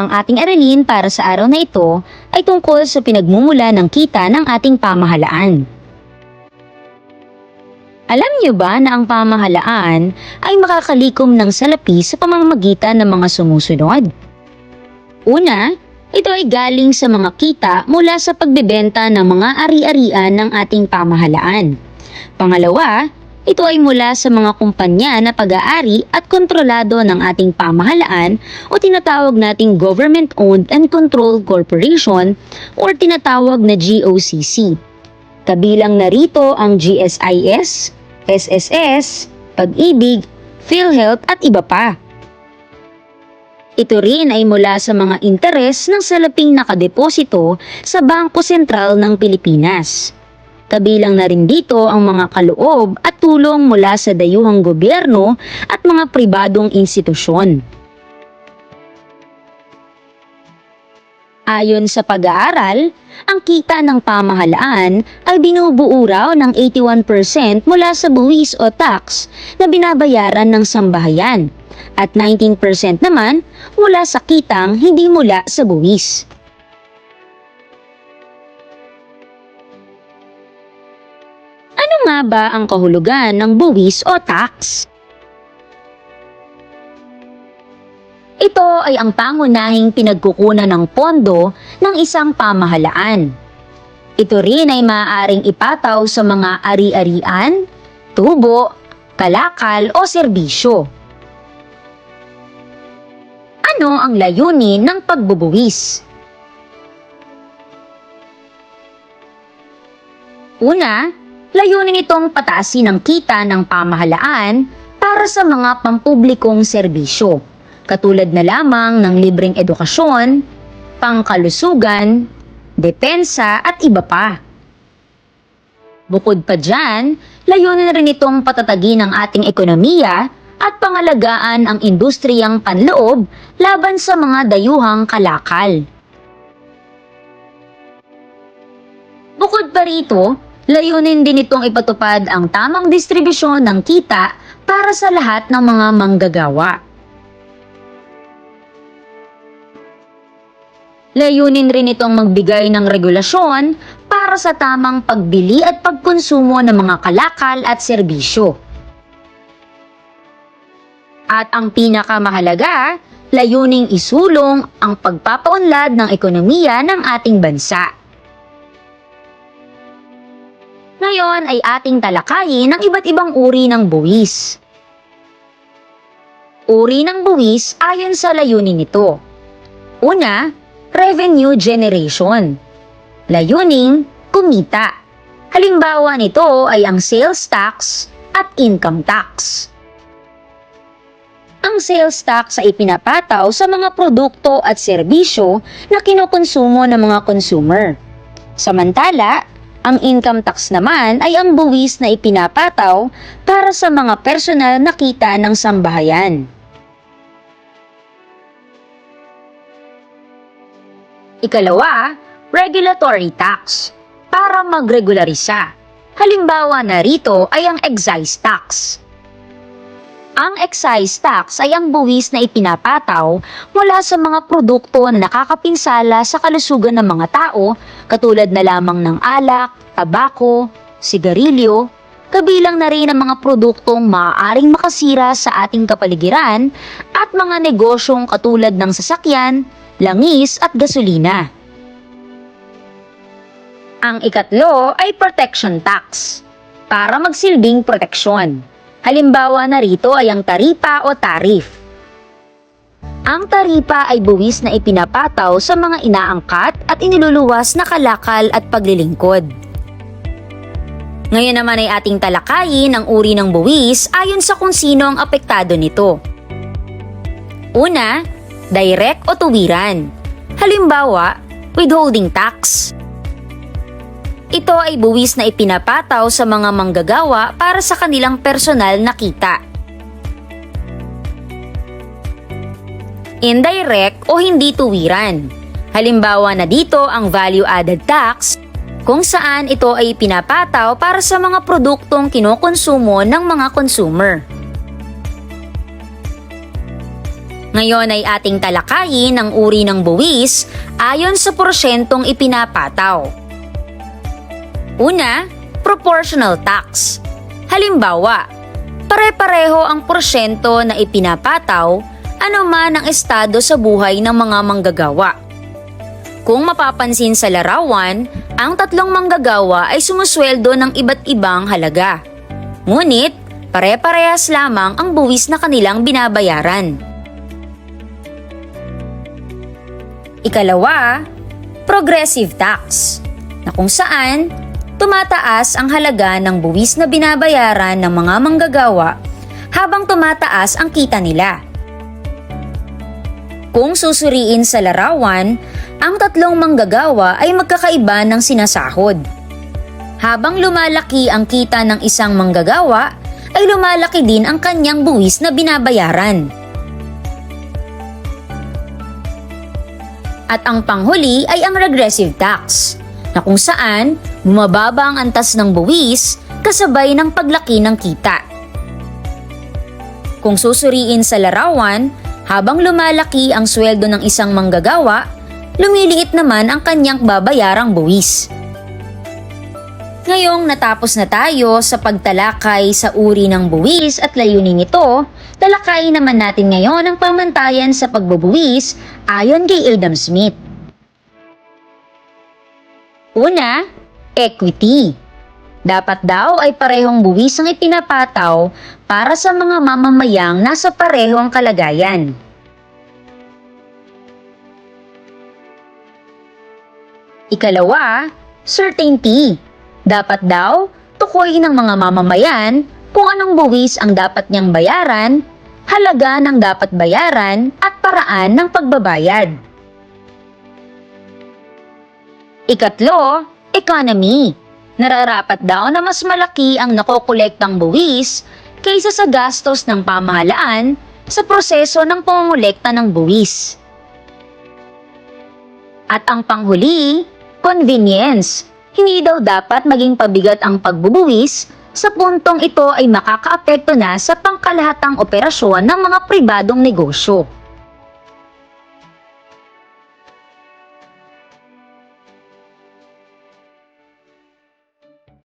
Ang ating aralin para sa araw na ito ay tungkol sa pinagmumula ng kita ng ating pamahalaan. Alam niyo ba na ang pamahalaan ay makakalikom ng salapi sa pamamagitan ng mga sumusunod? Una, ito ay galing sa mga kita mula sa pagbebenta ng mga ari-arian ng ating pamahalaan. Pangalawa, ito ay mula sa mga kumpanya na pag-aari at kontrolado ng ating pamahalaan o tinatawag nating Government-Owned and Controlled Corporation or tinatawag na GOCC. Kabilang narito ang GSIS, SSS, Pag-ibig, PhilHealth at iba pa. Ito rin ay mula sa mga interes ng salaping nakadeposito sa Bangko Sentral ng Pilipinas. Kabilang na rin dito ang mga kaloob at tulong mula sa dayuhang gobyerno at mga pribadong institusyon. Ayon sa pag-aaral, ang kita ng pamahalaan ay binubuo raw ng 81% mula sa buwis o tax na binabayaran ng sambahayan at 19% naman mula sa kitang hindi mula sa buwis. Ano nga ba ang kahulugan ng buwis o tax? Ito ay ang pangunahing pinagkukunan ng pondo ng isang pamahalaan. Ito rin ay maaaring ipataw sa mga ari-arian, tubo, kalakal o serbisyo. Ano ang layunin ng pagbubuwis? Una, layunin itong pataasin ang kita ng pamahalaan para sa mga pampublikong serbisyo, katulad na lamang ng libreng edukasyon, pangkalusugan, depensa at iba pa. Bukod pa dyan, layunin rin itong patatagin ang ating ekonomiya at pangalagaan ang industriyang panloob laban sa mga dayuhang kalakal. Bukod pa rito, layunin din itong ipatupad ang tamang distribusyon ng kita para sa lahat ng mga manggagawa. Layunin rin itong magbigay ng regulasyon para sa tamang pagbili at pagkonsumo ng mga kalakal at serbisyo. At ang pinakamahalaga, layuning isulong ang pagpapaunlad ng ekonomiya ng ating bansa. Ngayon ay ating talakayin ang iba't ibang uri ng buwis. Uri ng buwis ayon sa layunin nito. Una, revenue generation. Layuning, kumita. Halimbawa nito ay ang sales tax at income tax. Ang sales tax ay pinapataw sa mga produkto at serbisyo na kinukonsumo ng mga consumer. Samantala, ang income tax naman ay ang buwis na ipinapataw para sa mga personal na kita ng sambahayan. Ikalawa, regulatory tax para magregularisa. Halimbawa narito ay ang excise tax. Ang excise tax ay ang buwis na ipinapataw mula sa mga produkto na nakakapinsala sa kalusugan ng mga tao katulad na lamang ng alak, tabako, sigarilyo, kabilang na rin ang mga produktong maaaring makasira sa ating kapaligiran at mga negosyong katulad ng sasakyan, langis at gasolina. Ang ikatlo ay protection tax para magsilbing proteksyon. Halimbawa narito ay ang taripa o tarif. Ang taripa ay buwis na ipinapataw sa mga inaangkat at iniluluwas na kalakal at paglilingkod. Ngayon naman ay ating talakayin ang uri ng buwis ayon sa kung sino ang apektado nito. Una, direct o tuwiran. Halimbawa, withholding tax. Ito ay buwis na ipinapataw sa mga manggagawa para sa kanilang personal na kita. Indirect o hindi tuwiran. Halimbawa na dito ang value added tax kung saan ito ay pinapataw para sa mga produktong kinokonsumo ng mga consumer. Ngayon ay ating talakayin ang uri ng buwis ayon sa porsyentong ipinapataw. Una, proportional tax. Halimbawa, pare-pareho ang porsyento na ipinapataw anuman ang estado sa buhay ng mga manggagawa. Kung mapapansin sa larawan, ang tatlong manggagawa ay sumusweldo ng iba't ibang halaga. Ngunit, pare-parehas lamang ang buwis na kanilang binabayaran. Ikalawa, progressive tax, na kung saan tumataas ang halaga ng buwis na binabayaran ng mga manggagawa habang tumataas ang kita nila. Kung susuriin sa larawan, ang tatlong manggagawa ay magkakaiba ng sinasahod. Habang lumalaki ang kita ng isang manggagawa, ay lumalaki din ang kanyang buwis na binabayaran. At ang panghuli ay ang regressive tax, na kung saan bumababa ang antas ng buwis kasabay ng paglaki ng kita. Kung susuriin sa larawan, habang lumalaki ang sweldo ng isang manggagawa, lumiliit naman ang kanyang babayarang buwis. Ngayong natapos na tayo sa pagtalakay sa uri ng buwis at layunin nito, talakayin naman natin ngayon ang pamantayan sa pagbubuwis ayon kay Adam Smith. Una, equity. Dapat daw ay parehong buwis ang ipinapataw para sa mga mamamayang nasa parehong kalagayan. Ikalawa, certainty. Dapat daw, tukoy ng mga mamamayan kung anong buwis ang dapat niyang bayaran, halaga ng dapat bayaran at paraan ng pagbabayad. Ikatlo, economy. Nararapat daw na mas malaki ang nakokolektang buwis kaysa sa gastos ng pamahalaan sa proseso ng pangongolekta ng buwis. At ang panghuli, convenience. Hindi daw dapat maging pabigat ang pagbubuwis sa puntong ito ay makakaapekto na sa pangkalahatang operasyon ng mga pribadong negosyo.